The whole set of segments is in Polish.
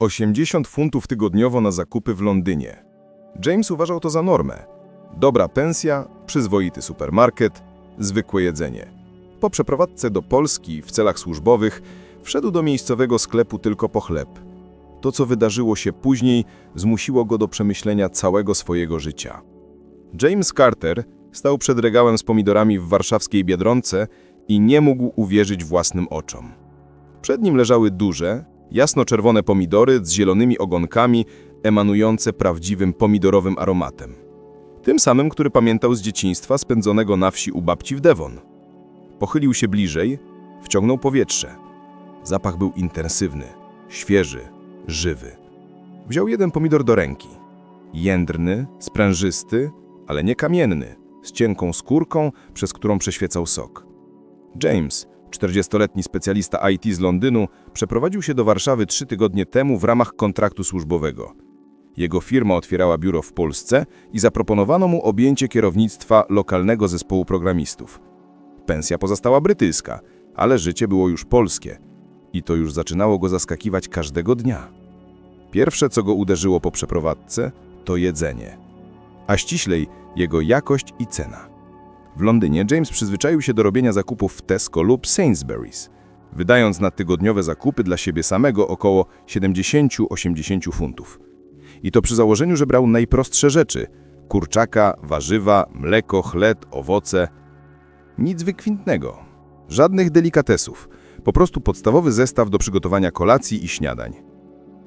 80 funtów tygodniowo na zakupy w Londynie. James uważał to za normę. Dobra pensja, przyzwoity supermarket, zwykłe jedzenie. Po przeprowadzce do Polski w celach służbowych wszedł do miejscowego sklepu tylko po chleb. To, co wydarzyło się później, zmusiło go do przemyślenia całego swojego życia. James Carter stał przed regałem z pomidorami w warszawskiej Biedronce i nie mógł uwierzyć własnym oczom. Przed nim leżały duże, jasno-czerwone pomidory z zielonymi ogonkami, emanujące prawdziwym pomidorowym aromatem. Tym samym, który pamiętał z dzieciństwa spędzonego na wsi u babci w Devon. Pochylił się bliżej, wciągnął powietrze. Zapach był intensywny, świeży, żywy. Wziął jeden pomidor do ręki. Jędrny, sprężysty, ale nie kamienny, z cienką skórką, przez którą przeświecał sok. James, 40-letni specjalista IT z Londynu, przeprowadził się do Warszawy trzy tygodnie temu w ramach kontraktu służbowego. Jego firma otwierała biuro w Polsce i zaproponowano mu objęcie kierownictwa lokalnego zespołu programistów. Pensja pozostała brytyjska, ale życie było już polskie i to już zaczynało go zaskakiwać każdego dnia. Pierwsze, co go uderzyło po przeprowadzce, to jedzenie, a ściślej jego jakość i cena. W Londynie James przyzwyczaił się do robienia zakupów w Tesco lub Sainsbury's, wydając na tygodniowe zakupy dla siebie samego około 70-80 funtów. I to przy założeniu, że brał najprostsze rzeczy – kurczaka, warzywa, mleko, chleb, owoce. Nic wykwintnego, żadnych delikatesów, po prostu podstawowy zestaw do przygotowania kolacji i śniadań.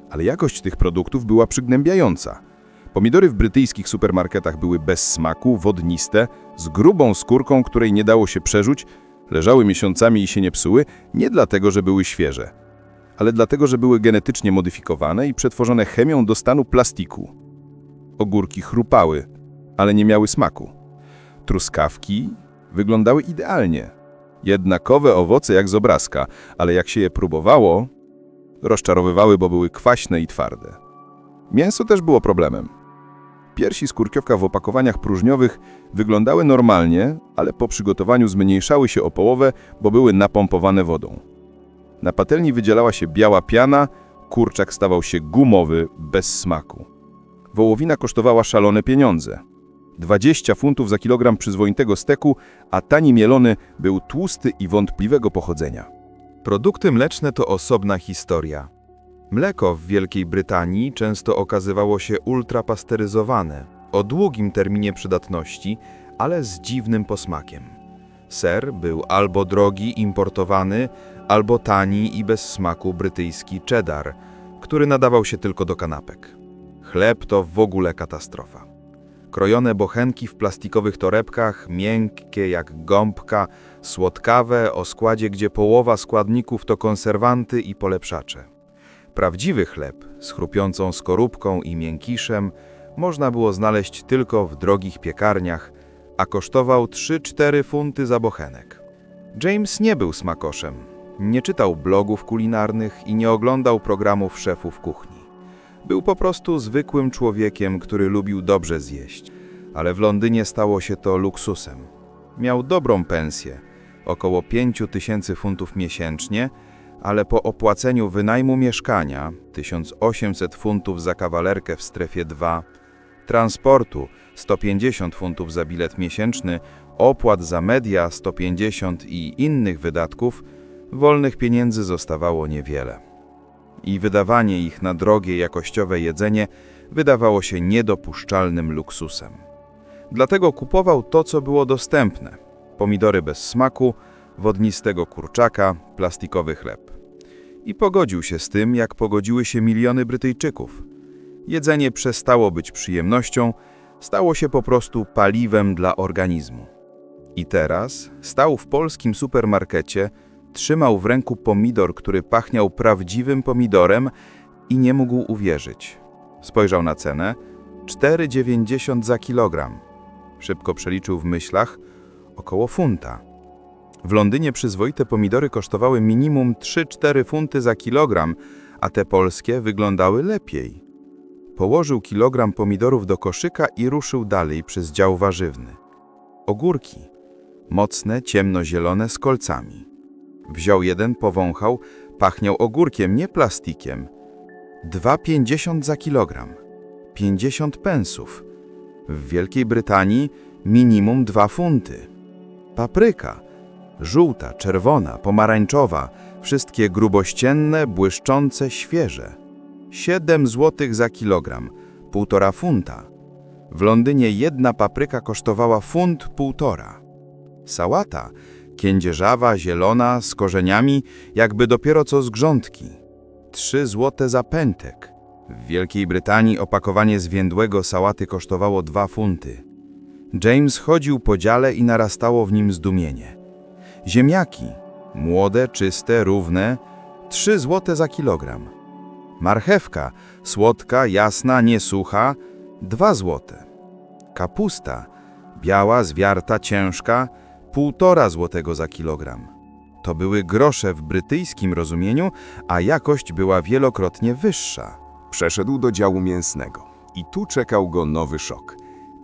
Ale jakość tych produktów była przygnębiająca. Pomidory w brytyjskich supermarketach były bez smaku, wodniste, z grubą skórką, której nie dało się przerzuć, leżały miesiącami i się nie psuły, nie dlatego, że były świeże, ale dlatego, że były genetycznie modyfikowane i przetworzone chemią do stanu plastiku. Ogórki chrupały, ale nie miały smaku. Truskawki wyglądały idealnie. Jednakowe owoce jak z obrazka, ale jak się je próbowało, rozczarowywały, bo były kwaśne i twarde. Mięso też było problemem. Piersi skórkiowka w opakowaniach próżniowych wyglądały normalnie, ale po przygotowaniu zmniejszały się o połowę, bo były napompowane wodą. Na patelni wydzielała się biała piana, kurczak stawał się gumowy, bez smaku. Wołowina kosztowała szalone pieniądze. 20 funtów za kilogram przyzwoitego steku, a tani mielony był tłusty i wątpliwego pochodzenia. Produkty mleczne to osobna historia. Mleko w Wielkiej Brytanii często okazywało się ultrapasteryzowane, o długim terminie przydatności, ale z dziwnym posmakiem. Ser był albo drogi, importowany, albo tani i bez smaku brytyjski cheddar, który nadawał się tylko do kanapek. Chleb to w ogóle katastrofa. Krojone bochenki w plastikowych torebkach, miękkie jak gąbka, słodkawe, o składzie, gdzie połowa składników to konserwanty i polepszacze. Prawdziwy chleb z chrupiącą skorupką i miękiszem można było znaleźć tylko w drogich piekarniach, a kosztował 3-4 funty za bochenek. James nie był smakoszem, nie czytał blogów kulinarnych i nie oglądał programów szefów kuchni. Był po prostu zwykłym człowiekiem, który lubił dobrze zjeść, ale w Londynie stało się to luksusem. Miał dobrą pensję, około 5 tysięcy funtów miesięcznie, ale po opłaceniu wynajmu mieszkania 1800 funtów za kawalerkę w strefie 2, transportu 150 funtów za bilet miesięczny, opłat za media 150 i innych wydatków, wolnych pieniędzy zostawało niewiele. I wydawanie ich na drogie, jakościowe jedzenie wydawało się niedopuszczalnym luksusem. Dlatego kupował to, co było dostępne: pomidory bez smaku, wodnistego kurczaka, plastikowy chleb. I pogodził się z tym, jak pogodziły się miliony Brytyjczyków. Jedzenie przestało być przyjemnością, stało się po prostu paliwem dla organizmu. I teraz stał w polskim supermarkecie, trzymał w ręku pomidor, który pachniał prawdziwym pomidorem i nie mógł uwierzyć. Spojrzał na cenę 4,90 za kilogram. Szybko przeliczył w myślach około funta. W Londynie przyzwoite pomidory kosztowały minimum 3-4 funty za kilogram, a te polskie wyglądały lepiej. Położył kilogram pomidorów do koszyka i ruszył dalej przez dział warzywny. Ogórki. Mocne, ciemnozielone z kolcami. Wziął jeden, powąchał, pachniał ogórkiem, nie plastikiem. 2,50 za kilogram. 50 pensów. W Wielkiej Brytanii minimum 2 funty. Papryka. Żółta, czerwona, pomarańczowa. Wszystkie grubościenne, błyszczące, świeże. 7 zł za kilogram. Półtora funta. W Londynie jedna papryka kosztowała funt półtora. Sałata, kędzierzawa, zielona, z korzeniami, jakby dopiero co z grządki. Trzy złote za pętek. W Wielkiej Brytanii opakowanie zwiędłego sałaty kosztowało dwa funty. James chodził po dziale i narastało w nim zdumienie. Ziemniaki, młode, czyste, równe, trzy złote za kilogram. Marchewka, słodka, jasna, niesucha, dwa złote. Kapusta, biała, zwiarta, ciężka, półtora złotego za kilogram. To były grosze w brytyjskim rozumieniu, a jakość była wielokrotnie wyższa. Przeszedł do działu mięsnego i tu czekał go nowy szok.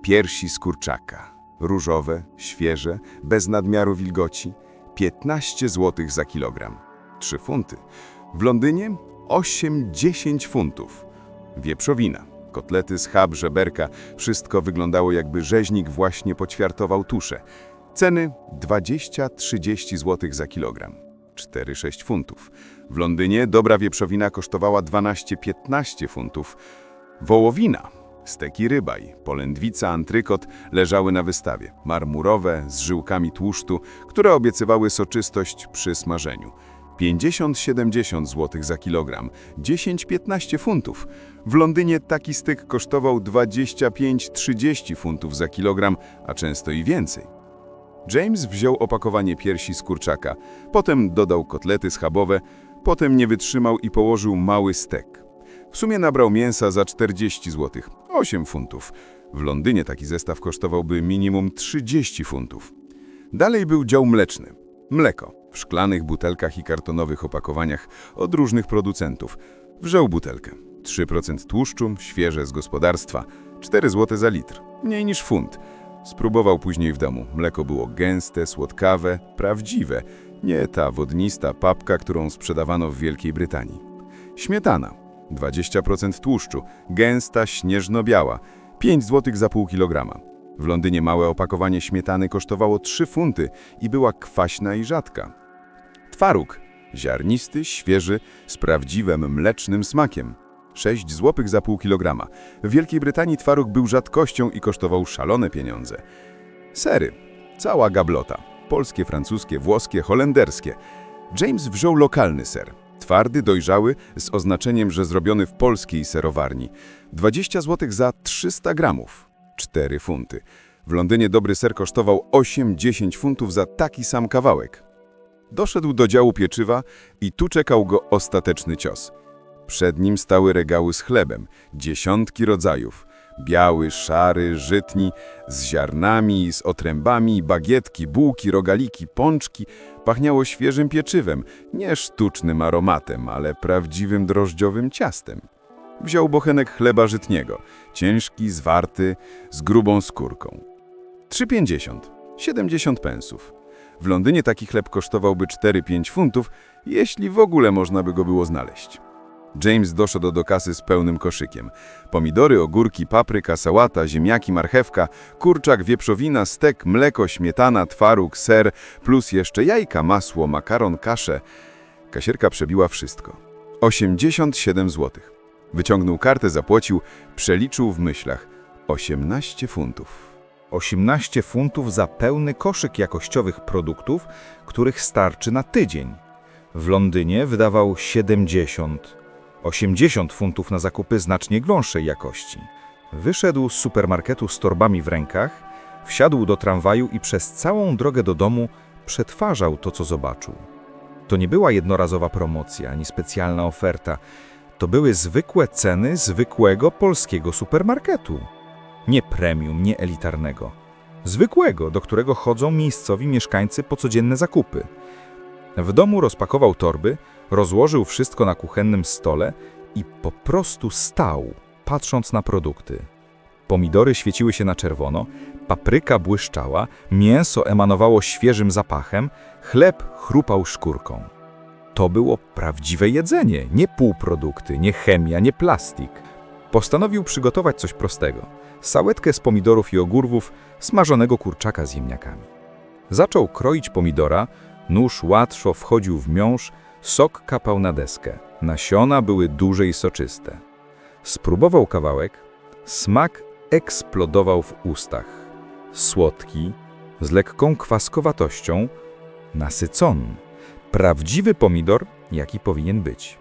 Piersi z kurczaka. Różowe, świeże, bez nadmiaru wilgoci. 15 zł za kilogram. 3 funty. W Londynie 8-10 funtów. Wieprzowina, kotlety z chab, żeberka. Wszystko wyglądało jakby rzeźnik właśnie poćwiartował tuszę. Ceny 20-30 zł za kilogram. 4-6 funtów. W Londynie dobra wieprzowina kosztowała 12-15 funtów. Wołowina, steki rybaj, polędwica, antrykot leżały na wystawie. Marmurowe, z żyłkami tłuszczu, które obiecywały soczystość przy smażeniu. 50-70 zł za kilogram, 10-15 funtów. W Londynie taki styk kosztował 25-30 funtów za kilogram, a często i więcej. James wziął opakowanie piersi z kurczaka, potem dodał kotlety schabowe, potem nie wytrzymał i położył mały stek. W sumie nabrał mięsa za 40 zł, 8 funtów. W Londynie taki zestaw kosztowałby minimum 30 funtów. Dalej był dział mleczny. Mleko w szklanych butelkach i kartonowych opakowaniach od różnych producentów. Wziął butelkę. 3% tłuszczu, świeże z gospodarstwa, 4 zł za litr, mniej niż funt. Spróbował później w domu. Mleko było gęste, słodkawe, prawdziwe, nie ta wodnista papka, którą sprzedawano w Wielkiej Brytanii. Śmietana, 20% tłuszczu, gęsta, śnieżno-biała, 5 zł za pół kilograma. W Londynie małe opakowanie śmietany kosztowało 3 funty i była kwaśna i rzadka. Twaróg, ziarnisty, świeży, z prawdziwym mlecznym smakiem. 6 zł za pół kilograma. W Wielkiej Brytanii twaróg był rzadkością i kosztował szalone pieniądze. Sery, cała gablota. Polskie, francuskie, włoskie, holenderskie. James wziął lokalny ser. Twardy, dojrzały, z oznaczeniem, że zrobiony w polskiej serowarni. 20 zł za 300 gramów. 4 funty. W Londynie dobry ser kosztował 8-10 funtów za taki sam kawałek. Doszedł do działu pieczywa i tu czekał go ostateczny cios. Przed nim stały regały z chlebem, dziesiątki rodzajów. Biały, szary, żytni, z ziarnami, z otrębami, bagietki, bułki, rogaliki, pączki. Pachniało świeżym pieczywem, nie sztucznym aromatem, ale prawdziwym drożdżowym ciastem. Wziął bochenek chleba żytniego, ciężki, zwarty, z grubą skórką. 3,50, 70 pensów. W Londynie taki chleb kosztowałby 4-5 funtów, jeśli w ogóle można by go było znaleźć. James doszedł do kasy z pełnym koszykiem. Pomidory, ogórki, papryka, sałata, ziemniaki, marchewka, kurczak, wieprzowina, stek, mleko, śmietana, twaróg, ser, plus jeszcze jajka, masło, makaron, kaszę. Kasierka przebiła wszystko. 87 zł. Wyciągnął kartę, zapłacił, przeliczył w myślach. 18 funtów. 18 funtów za pełny koszyk jakościowych produktów, których starczy na tydzień. W Londynie wydawał 70, 80 funtów na zakupy znacznie gorszej jakości. Wyszedł z supermarketu z torbami w rękach, wsiadł do tramwaju i przez całą drogę do domu przetwarzał to, co zobaczył. To nie była jednorazowa promocja ani specjalna oferta. To były zwykłe ceny zwykłego polskiego supermarketu. Nie premium, nie elitarnego. Zwykłego, do którego chodzą miejscowi mieszkańcy po codzienne zakupy. W domu rozpakował torby, rozłożył wszystko na kuchennym stole i po prostu stał, patrząc na produkty. Pomidory świeciły się na czerwono, papryka błyszczała, mięso emanowało świeżym zapachem, chleb chrupał szkórką. to było prawdziwe jedzenie, nie półprodukty, nie chemia, nie plastik. Postanowił przygotować coś prostego. Sałatkę z pomidorów i ogórków, smażonego kurczaka z ziemniakami. Zaczął kroić pomidora, nóż łatwo wchodził w miąższ, sok kapał na deskę. Nasiona były duże i soczyste. Spróbował kawałek, smak eksplodował w ustach. Słodki, z lekką kwaskowatością, nasycony. Prawdziwy pomidor, jaki powinien być.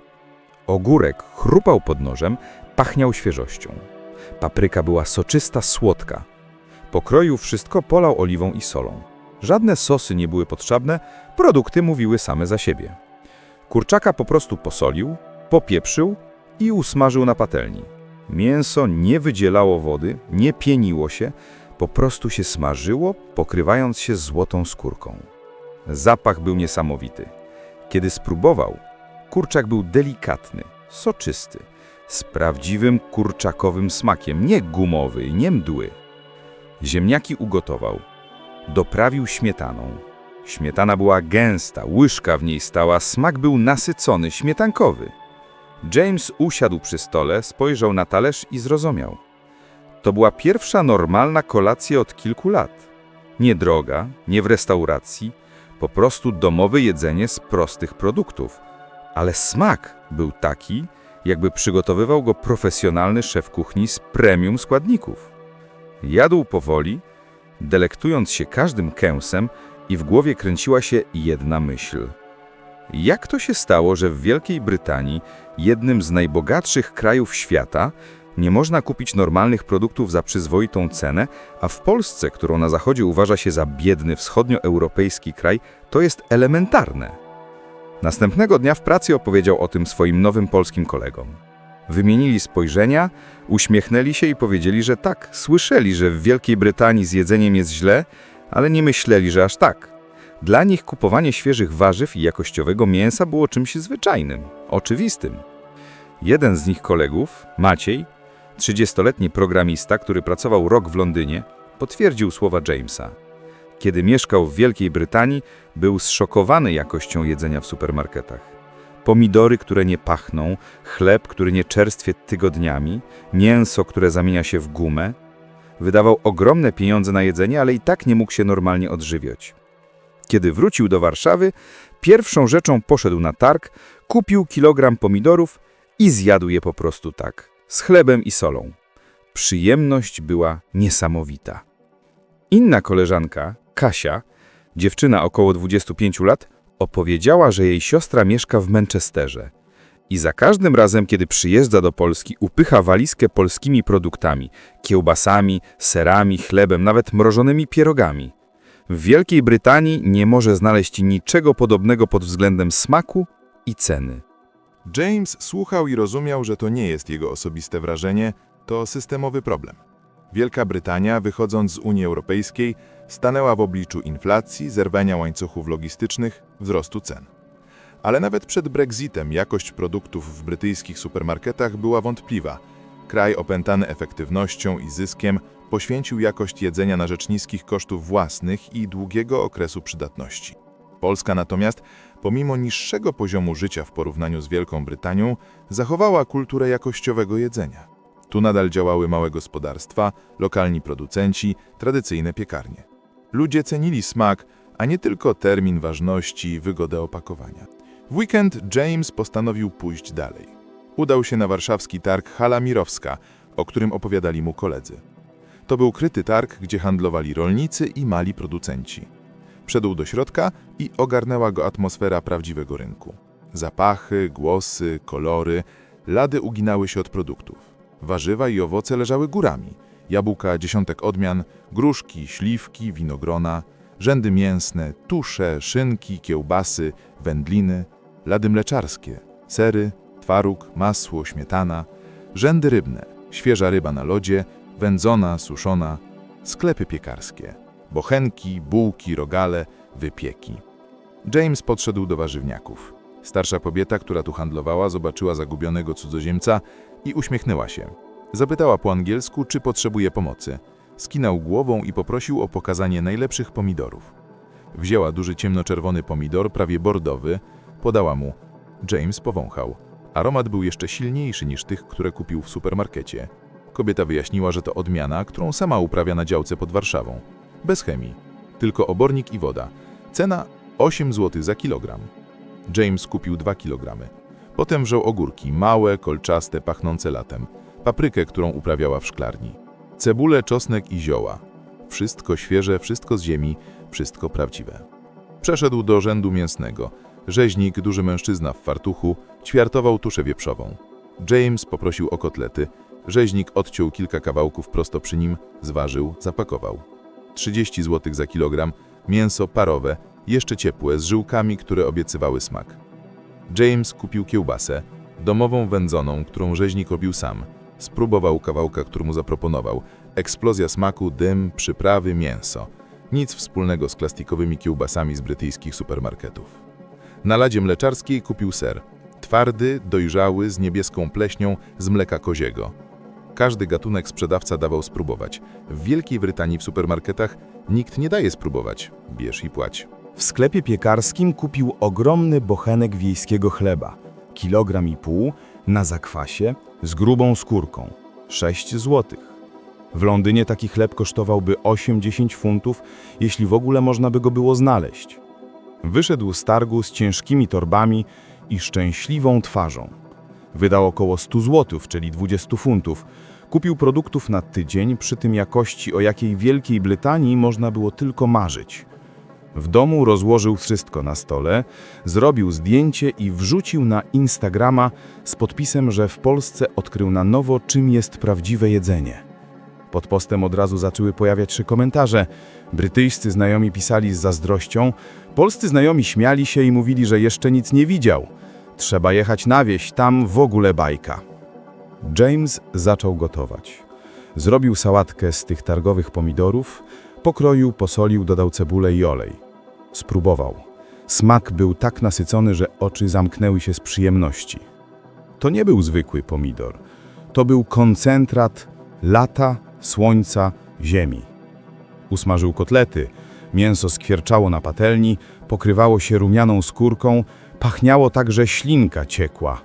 Ogórek chrupał pod nożem, pachniał świeżością. Papryka była soczysta, słodka. Pokroił wszystko, polał oliwą i solą. Żadne sosy nie były potrzebne, produkty mówiły same za siebie. Kurczaka po prostu posolił, popieprzył i usmażył na patelni. Mięso nie wydzielało wody, nie pieniło się, po prostu się smażyło, pokrywając się złotą skórką. Zapach był niesamowity. Kiedy spróbował, kurczak był delikatny, soczysty, z prawdziwym kurczakowym smakiem, nie gumowy, nie mdły. Ziemniaki ugotował, doprawił śmietaną. Śmietana była gęsta, łyżka w niej stała, smak był nasycony, śmietankowy. James usiadł przy stole, spojrzał na talerz i zrozumiał. To była pierwsza normalna kolacja od kilku lat. Nie droga, nie w restauracji, po prostu domowe jedzenie z prostych produktów. Ale smak był taki, jakby przygotowywał go profesjonalny szef kuchni z premium składników. Jadł powoli, delektując się każdym kęsem i w głowie kręciła się jedna myśl. Jak to się stało, że w Wielkiej Brytanii, jednym z najbogatszych krajów świata, nie można kupić normalnych produktów za przyzwoitą cenę, a w Polsce, którą na zachodzie uważa się za biedny wschodnioeuropejski kraj, to jest elementarne. Następnego dnia w pracy opowiedział o tym swoim nowym polskim kolegom. Wymienili spojrzenia, uśmiechnęli się i powiedzieli, że tak, słyszeli, że w Wielkiej Brytanii z jedzeniem jest źle, ale nie myśleli, że aż tak. Dla nich kupowanie świeżych warzyw i jakościowego mięsa było czymś zwyczajnym, oczywistym. Jeden z nich kolegów, Maciej, 30-letni programista, który pracował rok w Londynie, potwierdził słowa Jamesa. Kiedy mieszkał w Wielkiej Brytanii, był zszokowany jakością jedzenia w supermarketach. Pomidory, które nie pachną, chleb, który nie czerstwie tygodniami, mięso, które zamienia się w gumę. Wydawał ogromne pieniądze na jedzenie, ale i tak nie mógł się normalnie odżywiać. Kiedy wrócił do Warszawy, pierwszą rzeczą poszedł na targ, kupił kilogram pomidorów i zjadł je po prostu tak, z chlebem i solą. Przyjemność była niesamowita. Inna koleżanka, Kasia, dziewczyna około 25 lat, opowiedziała, że jej siostra mieszka w Manchesterze i za każdym razem, kiedy przyjeżdża do Polski, upycha walizkę polskimi produktami, kiełbasami, serami, chlebem, nawet mrożonymi pierogami. W Wielkiej Brytanii nie może znaleźć niczego podobnego pod względem smaku i ceny. James słuchał i rozumiał, że to nie jest jego osobiste wrażenie, to systemowy problem. Wielka Brytania, wychodząc z Unii Europejskiej, stanęła w obliczu inflacji, zerwania łańcuchów logistycznych, wzrostu cen. Ale nawet przed Brexitem jakość produktów w brytyjskich supermarketach była wątpliwa. Kraj opętany efektywnością i zyskiem poświęcił jakość jedzenia na rzecz niskich kosztów własnych i długiego okresu przydatności. Polska natomiast, pomimo niższego poziomu życia w porównaniu z Wielką Brytanią, zachowała kulturę jakościowego jedzenia. Tu nadal działały małe gospodarstwa, lokalni producenci, tradycyjne piekarnie. Ludzie cenili smak, a nie tylko termin ważności i wygodę opakowania. W weekend James postanowił pójść dalej. Udał się na warszawski targ Hala Mirowska, o którym opowiadali mu koledzy. To był kryty targ, gdzie handlowali rolnicy i mali producenci. Wszedł do środka i ogarnęła go atmosfera prawdziwego rynku. Zapachy, głosy, kolory, lady uginały się od produktów. Warzywa i owoce leżały górami. Jabłka, dziesiątek odmian, gruszki, śliwki, winogrona, rzędy mięsne, tusze, szynki, kiełbasy, wędliny, lady mleczarskie, sery, twaróg, masło, śmietana, rzędy rybne, świeża ryba na lodzie, wędzona, suszona, sklepy piekarskie, bochenki, bułki, rogale, wypieki. James podszedł do warzywniaków. Starsza kobieta, która tu handlowała, zobaczyła zagubionego cudzoziemca i uśmiechnęła się. Zapytała po angielsku, czy potrzebuje pomocy. Skinął głową i poprosił o pokazanie najlepszych pomidorów. Wzięła duży ciemnoczerwony pomidor, prawie bordowy, podała mu. James powąchał. Aromat był jeszcze silniejszy niż tych, które kupił w supermarkecie. Kobieta wyjaśniła, że to odmiana, którą sama uprawia na działce pod Warszawą. Bez chemii. Tylko obornik i woda. Cena 8 zł za kilogram. James kupił 2 kilogramy. Potem wziął ogórki, małe, kolczaste, pachnące latem. Paprykę, którą uprawiała w szklarni. Cebulę, czosnek i zioła. Wszystko świeże, wszystko z ziemi, wszystko prawdziwe. Przeszedł do rzędu mięsnego. Rzeźnik, duży mężczyzna w fartuchu, ćwiartował tuszę wieprzową. James poprosił o kotlety. Rzeźnik odciął kilka kawałków prosto przy nim, zważył, zapakował. 30 zł za kilogram, mięso parowe, jeszcze ciepłe, z żyłkami, które obiecywały smak. James kupił kiełbasę, domową wędzoną, którą rzeźnik robił sam. Spróbował kawałka, który mu zaproponował. Eksplozja smaku, dym, przyprawy, mięso. Nic wspólnego z plastikowymi kiełbasami z brytyjskich supermarketów. Na ladzie mleczarskiej kupił ser. Twardy, dojrzały, z niebieską pleśnią, z mleka koziego. Każdy gatunek sprzedawca dawał spróbować. W Wielkiej Brytanii w supermarketach nikt nie daje spróbować. Bierz i płać. W sklepie piekarskim kupił ogromny bochenek wiejskiego chleba, kilogram i pół, na zakwasie, z grubą skórką, 6 złotych. W Londynie taki chleb kosztowałby 8-10 funtów, jeśli w ogóle można by go było znaleźć. Wyszedł z targu z ciężkimi torbami i szczęśliwą twarzą. Wydał około 100 złotych, czyli 20 funtów. Kupił produktów na tydzień, przy tym jakości, o jakiej Wielkiej Brytanii można było tylko marzyć. W domu rozłożył wszystko na stole, zrobił zdjęcie i wrzucił na Instagrama z podpisem, że w Polsce odkrył na nowo, czym jest prawdziwe jedzenie. Pod postem od razu zaczęły pojawiać się komentarze. Brytyjscy znajomi pisali z zazdrością, polscy znajomi śmiali się i mówili, że jeszcze nic nie widział. Trzeba jechać na wieś, tam w ogóle bajka. James zaczął gotować. Zrobił sałatkę z tych targowych pomidorów, pokroił, posolił, dodał cebulę i olej. Spróbował. Smak był tak nasycony, że oczy zamknęły się z przyjemności. To nie był zwykły pomidor. To był koncentrat lata, słońca, ziemi. Usmażył kotlety. Mięso skwierczało na patelni, pokrywało się rumianą skórką, pachniało tak, że ślinka ciekła.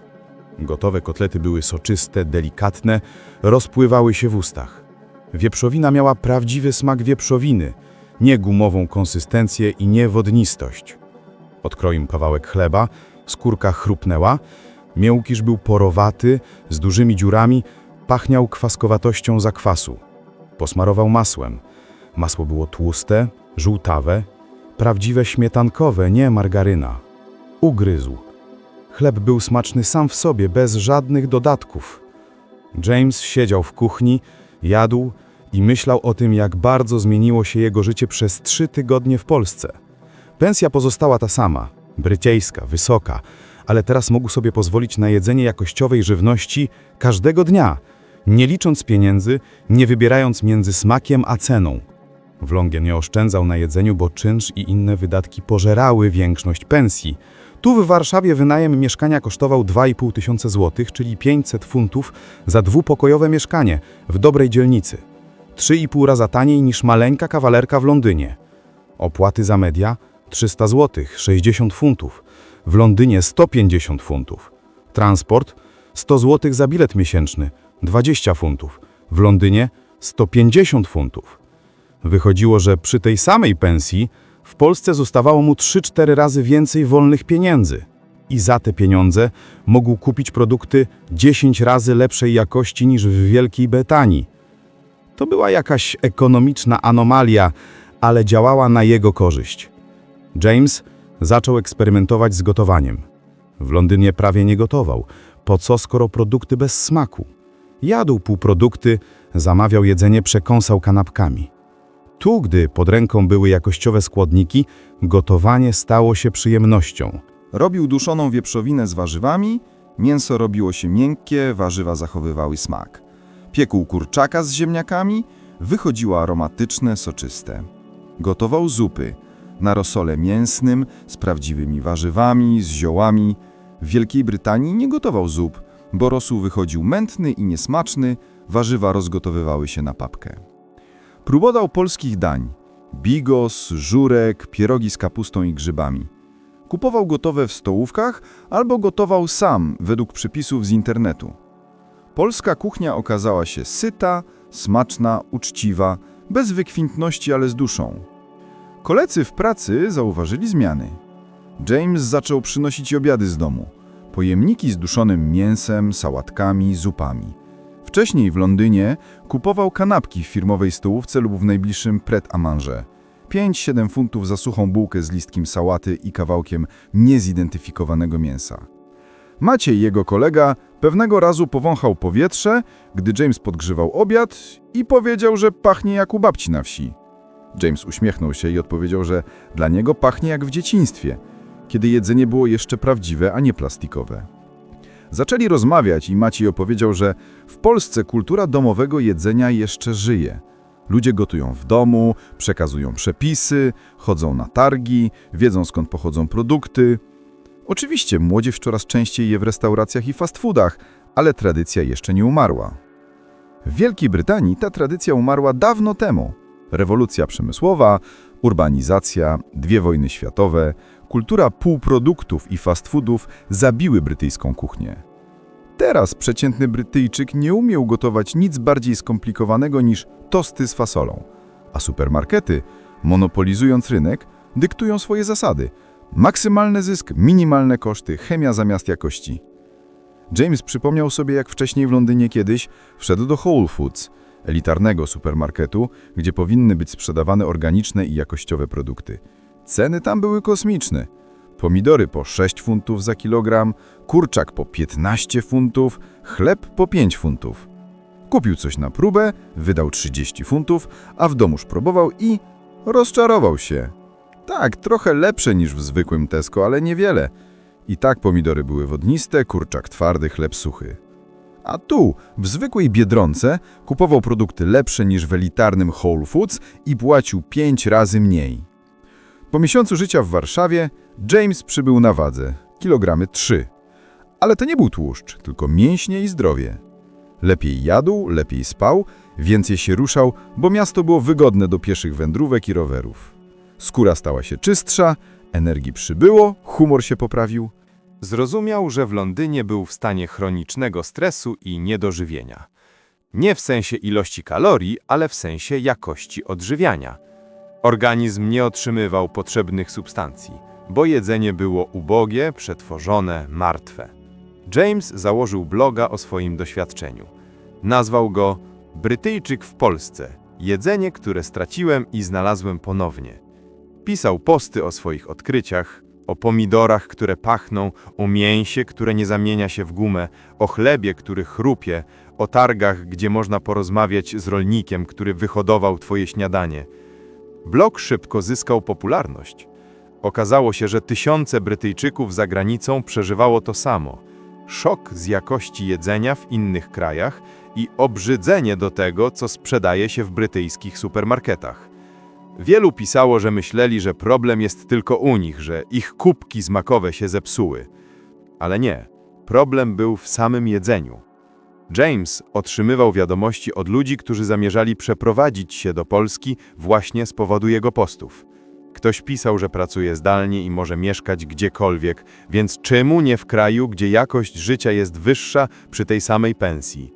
Gotowe kotlety były soczyste, delikatne, rozpływały się w ustach. Wieprzowina miała prawdziwy smak wieprzowiny, nie gumową konsystencję i nie wodnistość. Odkroił kawałek chleba, skórka chrupnęła, miękisz był porowaty, z dużymi dziurami, pachniał kwaskowatością zakwasu. Posmarował masłem. Masło było tłuste, żółtawe, prawdziwe śmietankowe, nie margaryna. Ugryzł. Chleb był smaczny sam w sobie, bez żadnych dodatków. James siedział w kuchni, jadł i myślał o tym, jak bardzo zmieniło się jego życie przez trzy tygodnie w Polsce. Pensja pozostała ta sama, brytyjska, wysoka, ale teraz mógł sobie pozwolić na jedzenie jakościowej żywności każdego dnia, nie licząc pieniędzy, nie wybierając między smakiem a ceną. W Longie nie oszczędzał na jedzeniu, bo czynsz i inne wydatki pożerały większość pensji. Tu w Warszawie wynajem mieszkania kosztował 2,5 tysiące złotych, czyli 500 funtów za dwupokojowe mieszkanie w dobrej dzielnicy. 3,5 raza taniej niż maleńka kawalerka w Londynie. Opłaty za media 300 złotych, 60 funtów. W Londynie 150 funtów. Transport 100 złotych za bilet miesięczny, 20 funtów. W Londynie 150 funtów. Wychodziło, że przy tej samej pensji w Polsce zostawało mu 3-4 razy więcej wolnych pieniędzy. I za te pieniądze mógł kupić produkty 10 razy lepszej jakości niż w Wielkiej Brytanii. To była jakaś ekonomiczna anomalia, ale działała na jego korzyść. James zaczął eksperymentować z gotowaniem. W Londynie prawie nie gotował. Po co, skoro produkty bez smaku? Jadł półprodukty, zamawiał jedzenie, przekąsał kanapkami. Tu, gdy pod ręką były jakościowe składniki, gotowanie stało się przyjemnością. Robił duszoną wieprzowinę z warzywami, mięso robiło się miękkie, warzywa zachowywały smak. Piekł kurczaka z ziemniakami, wychodziło aromatyczne, soczyste. Gotował zupy na rosole mięsnym, z prawdziwymi warzywami, z ziołami. W Wielkiej Brytanii nie gotował zup, bo rosół wychodził mętny i niesmaczny, warzywa rozgotowywały się na papkę. Próbował polskich dań. Bigos, żurek, pierogi z kapustą i grzybami. Kupował gotowe w stołówkach albo gotował sam według przepisów z internetu. Polska kuchnia okazała się syta, smaczna, uczciwa, bez wykwintności, ale z duszą. Koledzy w pracy zauważyli zmiany. James zaczął przynosić obiady z domu. Pojemniki z duszonym mięsem, sałatkami, zupami. Wcześniej w Londynie kupował kanapki w firmowej stołówce lub w najbliższym Pret-a-Manger. 5-7 funtów za suchą bułkę z listkiem sałaty i kawałkiem niezidentyfikowanego mięsa. Maciej, jego kolega, pewnego razu powąchał powietrze, gdy James podgrzewał obiad i powiedział, że pachnie jak u babci na wsi. James uśmiechnął się i odpowiedział, że dla niego pachnie jak w dzieciństwie, kiedy jedzenie było jeszcze prawdziwe, a nie plastikowe. Zaczęli rozmawiać i Maciej opowiedział, że w Polsce kultura domowego jedzenia jeszcze żyje. Ludzie gotują w domu, przekazują przepisy, chodzą na targi, wiedzą skąd pochodzą produkty. Oczywiście młodzież coraz częściej je w restauracjach i fast foodach, ale tradycja jeszcze nie umarła. W Wielkiej Brytanii ta tradycja umarła dawno temu. Rewolucja przemysłowa, urbanizacja, dwie wojny światowe, kultura półproduktów i fast foodów zabiły brytyjską kuchnię. Teraz przeciętny Brytyjczyk nie umie ugotować nic bardziej skomplikowanego niż tosty z fasolą, a supermarkety, monopolizując rynek, dyktują swoje zasady. Maksymalny zysk, minimalne koszty, chemia zamiast jakości. James przypomniał sobie, jak wcześniej w Londynie kiedyś wszedł do Whole Foods, elitarnego supermarketu, gdzie powinny być sprzedawane organiczne i jakościowe produkty. Ceny tam były kosmiczne. Pomidory po 6 funtów za kilogram, kurczak po 15 funtów, chleb po 5 funtów. Kupił coś na próbę, wydał 30 funtów, a w domuż próbował i rozczarował się. Tak, trochę lepsze niż w zwykłym Tesco, ale niewiele. I tak pomidory były wodniste, kurczak twardy, chleb suchy. A tu, w zwykłej Biedronce, kupował produkty lepsze niż w elitarnym Whole Foods i płacił 5 razy mniej. Po miesiącu życia w Warszawie James przybył na wadze, kilogramy 3. Ale to nie był tłuszcz, tylko mięśnie i zdrowie. Lepiej jadł, lepiej spał, więcej się ruszał, bo miasto było wygodne do pieszych wędrówek i rowerów. Skóra stała się czystsza, energii przybyło, humor się poprawił. Zrozumiał, że w Londynie był w stanie chronicznego stresu i niedożywienia. Nie w sensie ilości kalorii, ale w sensie jakości odżywiania. Organizm nie otrzymywał potrzebnych substancji, bo jedzenie było ubogie, przetworzone, martwe. James założył bloga o swoim doświadczeniu. Nazwał go Brytyjczyk w Polsce. Jedzenie, które straciłem i znalazłem ponownie. Pisał posty o swoich odkryciach, o pomidorach, które pachną, o mięsie, które nie zamienia się w gumę, o chlebie, który chrupie, o targach, gdzie można porozmawiać z rolnikiem, który wyhodował twoje śniadanie. Blog szybko zyskał popularność. Okazało się, że tysiące Brytyjczyków za granicą przeżywało to samo. Szok z jakości jedzenia w innych krajach i obrzydzenie do tego, co sprzedaje się w brytyjskich supermarketach. Wielu pisało, że myśleli, że problem jest tylko u nich, że ich kubki smakowe się zepsuły. Ale nie, problem był w samym jedzeniu. James otrzymywał wiadomości od ludzi, którzy zamierzali przeprowadzić się do Polski właśnie z powodu jego postów. Ktoś pisał, że pracuje zdalnie i może mieszkać gdziekolwiek, więc czemu nie w kraju, gdzie jakość życia jest wyższa przy tej samej pensji?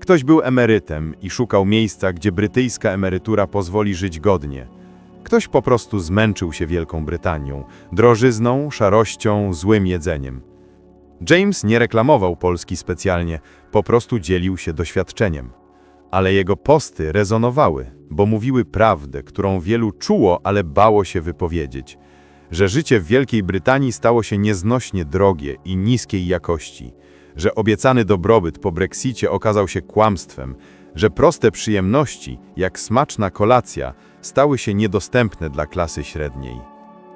Ktoś był emerytem i szukał miejsca, gdzie brytyjska emerytura pozwoli żyć godnie. Ktoś po prostu zmęczył się Wielką Brytanią, drożyzną, szarością, złym jedzeniem. James nie reklamował Polski specjalnie, po prostu dzielił się doświadczeniem. Ale jego posty rezonowały, bo mówiły prawdę, którą wielu czuło, ale bało się wypowiedzieć. Że życie w Wielkiej Brytanii stało się nieznośnie drogie i niskiej jakości. Że obiecany dobrobyt po Brexicie okazał się kłamstwem. Że proste przyjemności, jak smaczna kolacja, stały się niedostępne dla klasy średniej.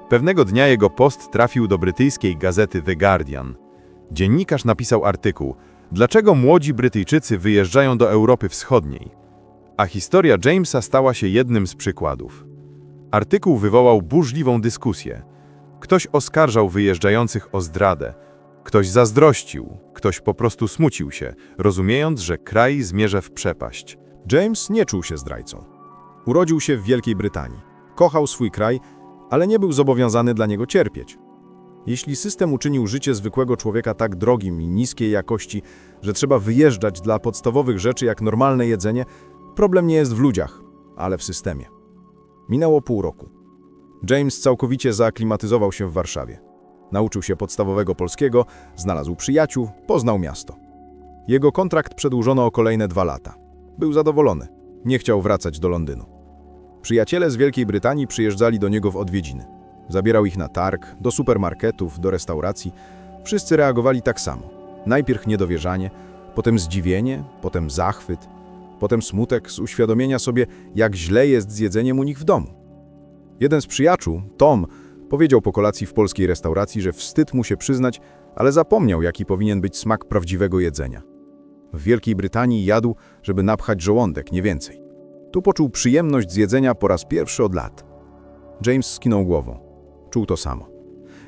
Pewnego dnia jego post trafił do brytyjskiej gazety The Guardian. Dziennikarz napisał artykuł Dlaczego młodzi Brytyjczycy wyjeżdżają do Europy Wschodniej? A historia Jamesa stała się jednym z przykładów. Artykuł wywołał burzliwą dyskusję. Ktoś oskarżał wyjeżdżających o zdradę, ktoś zazdrościł, ktoś po prostu smucił się, rozumiejąc, że kraj zmierza w przepaść. James nie czuł się zdrajcą. Urodził się w Wielkiej Brytanii. Kochał swój kraj, ale nie był zobowiązany dla niego cierpieć. Jeśli system uczynił życie zwykłego człowieka tak drogim i niskiej jakości, że trzeba wyjeżdżać dla podstawowych rzeczy jak normalne jedzenie, problem nie jest w ludziach, ale w systemie. Minęło pół roku. James całkowicie zaaklimatyzował się w Warszawie. Nauczył się podstawowego polskiego, znalazł przyjaciół, poznał miasto. Jego kontrakt przedłużono o kolejne dwa lata. Był zadowolony. Nie chciał wracać do Londynu. Przyjaciele z Wielkiej Brytanii przyjeżdżali do niego w odwiedziny. Zabierał ich na targ, do supermarketów, do restauracji. Wszyscy reagowali tak samo. Najpierw niedowierzanie, potem zdziwienie, potem zachwyt, potem smutek z uświadomienia sobie, jak źle jest z jedzeniem u nich w domu. Jeden z przyjaciół, Tom, powiedział po kolacji w polskiej restauracji, że wstyd mu się przyznać, ale zapomniał, jaki powinien być smak prawdziwego jedzenia. W Wielkiej Brytanii jadł, żeby napchać żołądek, nie więcej. Tu poczuł przyjemność z jedzenia po raz pierwszy od lat. James skinął głową. Czuł to samo.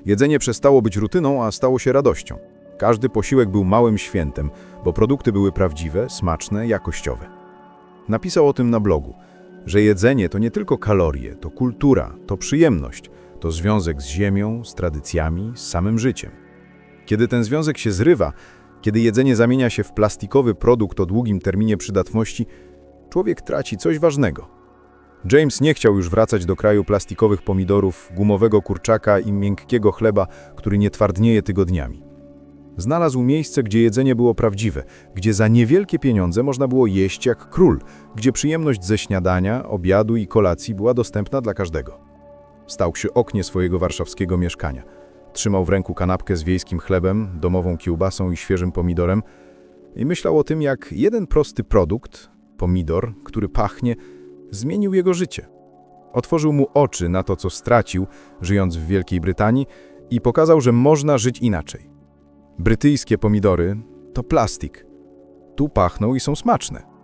Jedzenie przestało być rutyną, a stało się radością. Każdy posiłek był małym świętem, bo produkty były prawdziwe, smaczne, jakościowe. Napisał o tym na blogu, że jedzenie to nie tylko kalorie, to kultura, to przyjemność, to związek z ziemią, z tradycjami, z samym życiem. Kiedy ten związek się zrywa, kiedy jedzenie zamienia się w plastikowy produkt o długim terminie przydatności, człowiek traci coś ważnego. James nie chciał już wracać do kraju plastikowych pomidorów, gumowego kurczaka i miękkiego chleba, który nie twardnieje tygodniami. Znalazł miejsce, gdzie jedzenie było prawdziwe, gdzie za niewielkie pieniądze można było jeść jak król, gdzie przyjemność ze śniadania, obiadu i kolacji była dostępna dla każdego. Stał przy oknie swojego warszawskiego mieszkania. Trzymał w ręku kanapkę z wiejskim chlebem, domową kiełbasą i świeżym pomidorem i myślał o tym, jak jeden prosty produkt, pomidor, który pachnie, zmienił jego życie. Otworzył mu oczy na to, co stracił, żyjąc w Wielkiej Brytanii i pokazał, że można żyć inaczej. Brytyjskie pomidory to plastik. Tu pachną i są smaczne.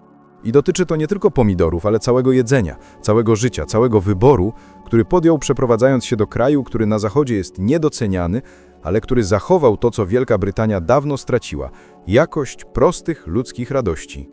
I dotyczy to nie tylko pomidorów, ale całego jedzenia, całego życia, całego wyboru, który podjął przeprowadzając się do kraju, który na zachodzie jest niedoceniany, ale który zachował to, co Wielka Brytania dawno straciła jakość prostych ludzkich radości.